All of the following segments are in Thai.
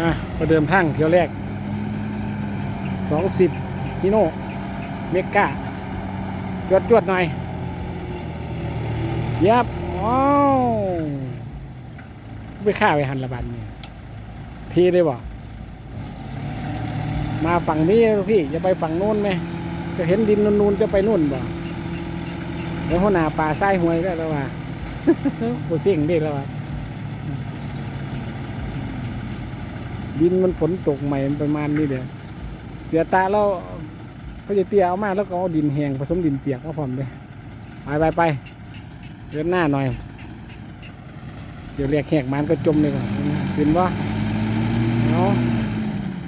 อะประเดิมทางเที่ยวแรกสองสิบกิโนเมกาจวดจวดหน่อยยับว้าวไปฆ่าไปหันละบันนี่ทีเลยบ่มาฝั่งนี้พี่จะไปฝั่งนู้นไหม จะเห็นดินนูนๆจะไปนู่นบ่แล้วหัวหน้าป่าไส้หวยได้แล้วว่าผู้สี่งได้แล้วว่า ดินมันฝนตกใหม่ประมาณนี้เดียวเสียตาแล้วเขาจะเตี้ยเอามาแล้วก็เอาดินแห้งผสมดินเปียกก็พร้อมเลยไปไปไปเดินหน้าหน่อย เดี๋ยวเรียกแหกมันก็จมเลยก่อนขึ้นวะเอา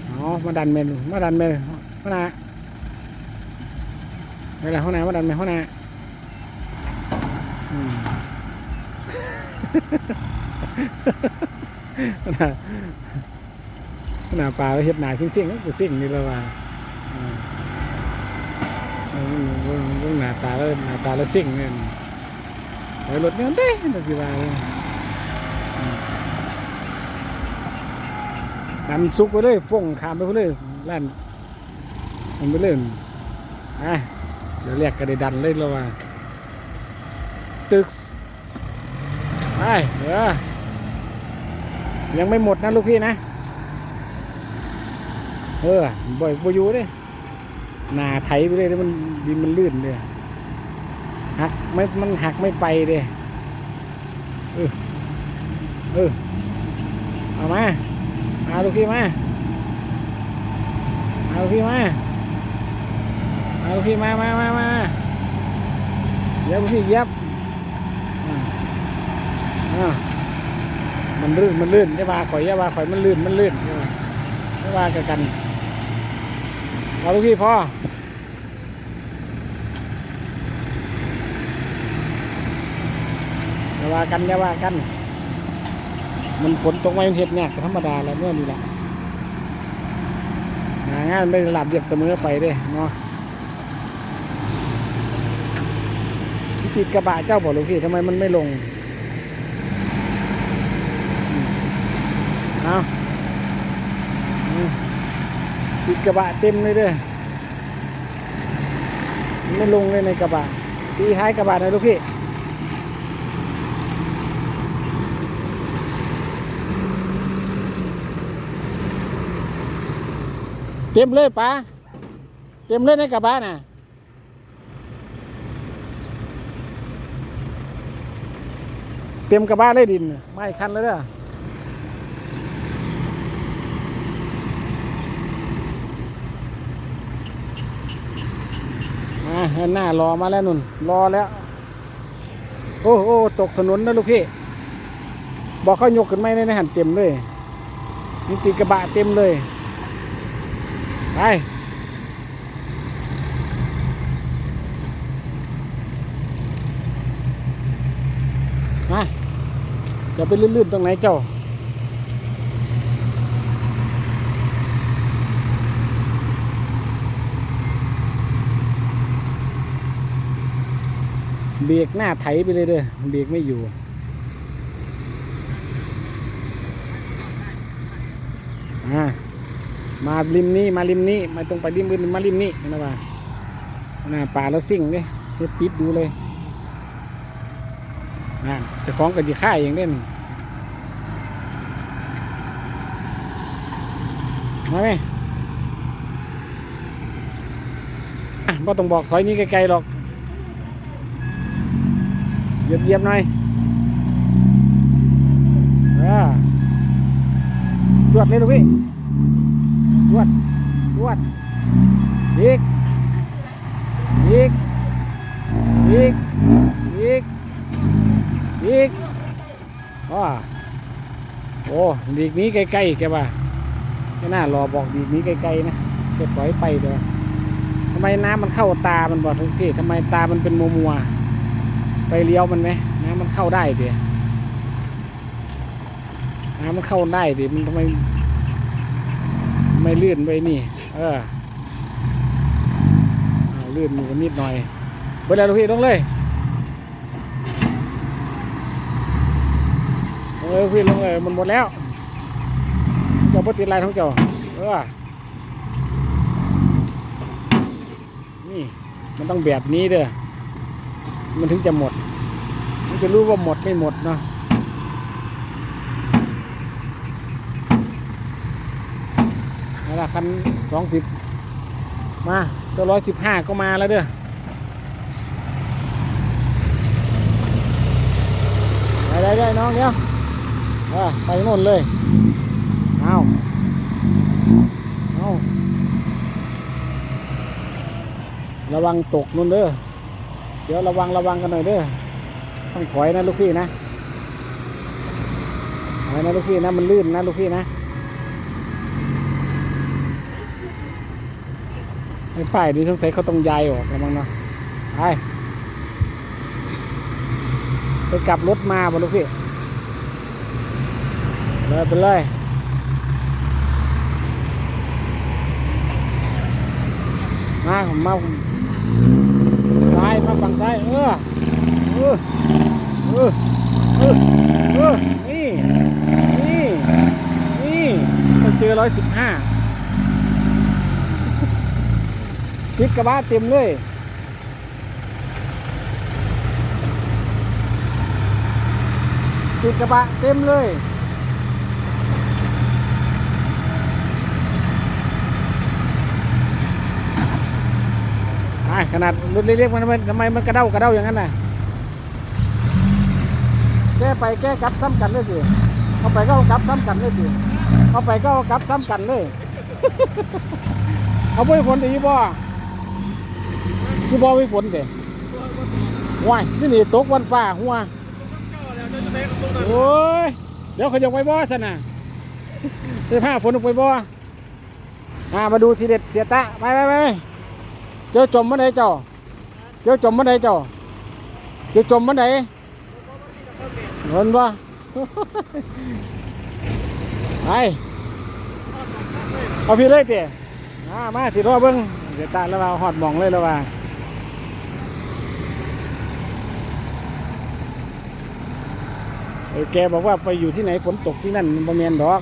เอามาดันเมนมาดันเมนข้างหน้าไปละข้างหน้ามาดันเมนข้างหน้าอืม หน้าปลาเฮ็ดหนาซิ่งๆกูซิ่งนี่ล้วว่าอืมอืมเบิ่งเบิ่งหน้าตาแล้วหน้าตาแล้วซิ่งเนี่ยไปรถเนี่ยเด้น่าสิว่าเลยอืมดันซุกไปเลยฟงขามไปเลยลั่นมันไปเลยอะเดี๋ยวเรียกก็ได้ดันเลยล้วว่าตึกไปเดี๋ยวยังไม่หมดนะลูกพี่นะ เออบ่อยบ่อยู่เด้หนาไถไปเลยแล้วมันดินมันลื่นเลยหักไม่มันหักไม่ไปเลยเออเออเอามาเอาลูกพี่มาเอาลูกพี่มาเอาลูกพี่มามามามาเดี๋ยวลูกพี่เย็บอ่ามันลื่นมันลื่นอย่าว่าข่อยอย่าว่าข่อยมันลื่นมันลื่นยาว่าไม่ว่ากันกัน เอาลูกพี่พ่ออย่าว่ากันอย่าว่ากัน มันฝนตกไม่เห็ดเนี่ยธรรมดาแล้วเมื่อนี้แหละงานไม่หลับเรียบเสมอไปเด้เนาะติดกระบะเจ้าบอกลูกพี่ทำไมมันไม่ลง เอา ติดกระบะเต็มเลยเด้อไม่ลงเลยในกระบะตีท้ายกระบะน่อยลูกพี่เต็มเลยป้าเต็มเลยในกระบะน่ะเต็มกระบะเลยดิน ไม่คันเลยเด้อ ห็นหน้ารอมาแล้วนุ่น รอแล้ว โอ้โอ้ตกถนนนะลูกพี่ บอกเขายกขึ้นไม่ได้ในหันเต็มเลยมีติกระบะเต็มเลย ไปมาอย่าไปลื่นๆตรงไหนเจ้า เบรกหน้าไถไปเลยเด้อเบรกไม่อยู่ามาริมนี้มาริมนี้ม่ต้องไปริมอื่นมาริมนี้นะว่าหน้าป่าแล้วซิ่งเลยเฮ็ดติดดูเลยอ่าเจะคล้าของกับจีค่ายอย่างเด่นมาไหมอะไ่ต้องบอกถอยนี้ไกลๆหรอก เหยียบเหยียบหน่อยเออตรวจเลยลูกพี่ตรวจตรวจอีกอีกอีกอีกอีกอ๋อโอ้ดีกนี้ใกล้ๆแกว่าไม่น่ารอบอกดีกนี้ใกล้ๆนะจะปล่อยไปเดี๋ยวทำไมน้ำมันเข้าตามันบอกทุกทีทำไมตามันเป็นมัวมัวๆ ไปเลี้ยวมันไหมน้ำมันเข้าได้ดียน้ำมันเข้าได้ดิมันทำไมไม่ลื่นไปนี่ เออลื่นอยู่นิดหน่อยไปแล้วลูกพี่ลงเลยลงเลยลูกพี่ลงเลยมันหมดแล้วไปจ้าบ่ติดอะไรของเจ้าเออนี่มันต้องแบบนี้เด้อ มันถึงจะหมด มันจะรู้ว่าหมดไม่หมดเนาะนี่ละคันสองสิบมาตัวร้อยสิบห้าก็มาแล้วเด้อได้ได้น้องเดี๋ยวเออไปโน่นเลย เอาเอาระวังตกนู่นเด้อ เดี๋ยวระวังระวังกันหน่อยเด้อต้องถอยนะลูกพี่นะถอยนะลูกพี่นะมันลื่นนะลูกพี่นะไม่ป้ายดีสงสัยเขาต้องย้ายออกแล้วมั้งเนาะไปไปกลับรถมาบ่ลูกพี่เลยไปเลยมาผมมา มาฝั่งซ้ายเออเออเออเออเออนี่นี่นี่ไปเจอร้อยสิบห้าติดกระบะเต็มเลยติดกระบะเต็มเลย ขนาดรถเล็กๆมันทำไมทำไมมันกระเด้ากระเด้าอย่างนั้นน่ะแก้ไปแก้กลับซ้ำกันเลยสิเอาไปก็กลับซ้ำกันเลยสิเอาไปก็กลับซ้ำกันเลย เอาไปฝนดีบ่คือบ่ไปฝนเด้ว้ายนี่นี่ตกวันฟ้าหัวโอ้ยเดี๋ยวเขาจะไปบ่สนะเสื้อผ้าฝนออกไปบ่อ่ามาดูทีเด็ดเสียตะ ไปไปไป เจ้าจมมันไหนเจ้า เจ้าจมมันไหนเจ้า เจ้าจมมันไหนเงินปะไปเอาพี่เลยเตี๋ยมามาสิรอเบิ้งเดี๋ยวตาแล้วว่าหอดมองเลยแล้วว่าไอ้แกบอกว่าไปอยู่ที่ไหนฝนตกที่นั่นมันบ่แมนดอก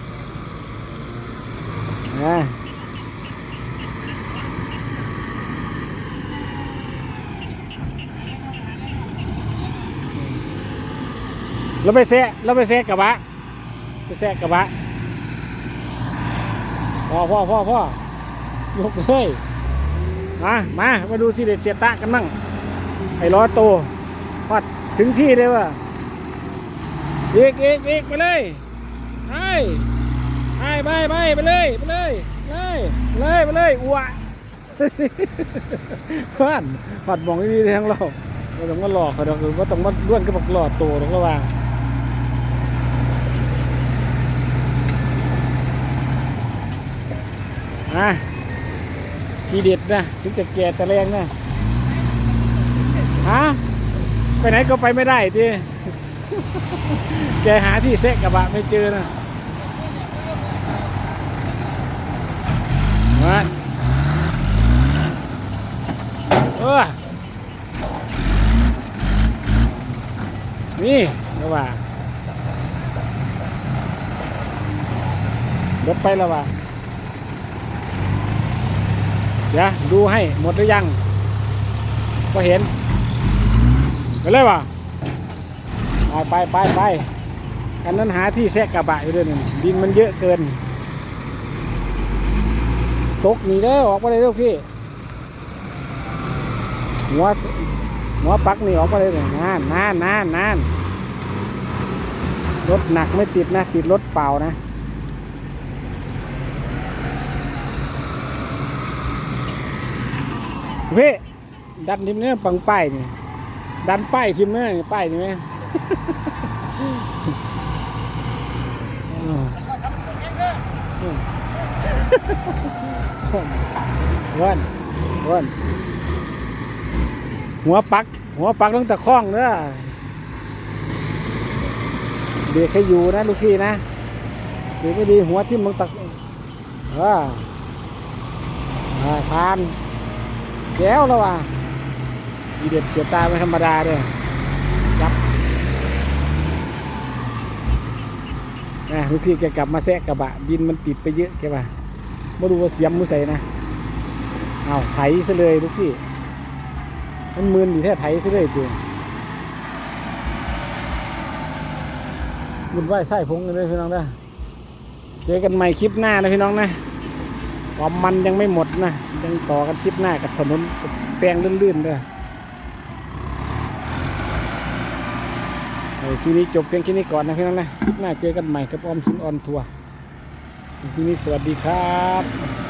นะ แล้วไปแซะแล้วไปแซะกระบะไปแซะกระบะพ่อพ่อพ่อพ่อยกเลยมามามาดูที่เด็ดเสียตะกันมั่งไอ้ล้อโตพอดถึงที่เลยว่ะอีกอีกอีกไปเลยไปไปไปไปไปเลยไปเลยเลยเลยไปเลยอ้วเพื่อนผัดมองดีๆทั้งเราเราต้องมาหลอกเขาดอกคือว่าต้องมาล้วนก็บหลอดโตตรงระหว่าง อะทีเด็ดนะถึงจะแก่แต่แรงนะฮะไปไหนก็ไปไม่ได้ทีแกหาที่แซะกระบะไม่เจอนะมาเออนี่ระหว่างรถไปแล้วว่ะ เดี๋ยวดูให้หมดหรือยังก็เห็นไปเลยว่ะไปไปไปไปอันนั้นหาที่แทรกระบะอยู่ด้วยนี่ดินมันเยอะเกิน ตกหนีเด้อออกมาเลยลูกพี่หัวหัวปักนี่ออกมาเลยเนี่ยนานนานนานนานรถหนักไม่ติดนะ ติดรถเปล่านะ พี่ดันทิมเนี่ยปังป้ายนี่ดันป้ายทิมเนี่ยป้ายนี่ไหมวันวันหัวปัก หัวปักต้องตะคล้องเด้อเด็กให้อยู่นะลูกพี่นะเด็กไม่ดีหัวทิ่มมึงตะว่าอ่าทาน แก้วแล้วว่ะดีเด็ดเกียตาไม่ธรรมดาเลยจับนะลูกพี่แกกลับมาแซะกระบะ ดินมันติดไปเยอะแกว่าไม่รู้ว่าเสียมมือใส่นะ เอาไถซะเลยลูกพี่ มันมืนดีแท้ไถซะเลยตัวบุญไหว้ไส้พงกันเลยพี่น้องนะเจอกันใหม่คลิปหน้านะพี่น้องนะ ความมันยังไม่หมดนะ ยังต่อกันคลิปหน้ากับถนนแปลงลื่นๆด้วยทีนี้จบเพียงแค่นี้ก่อนนะพี่น้อนนะคลิปหน้าเจอกันใหม่กับออมสินออนทัวร์ทีนี้สวัสดีครับ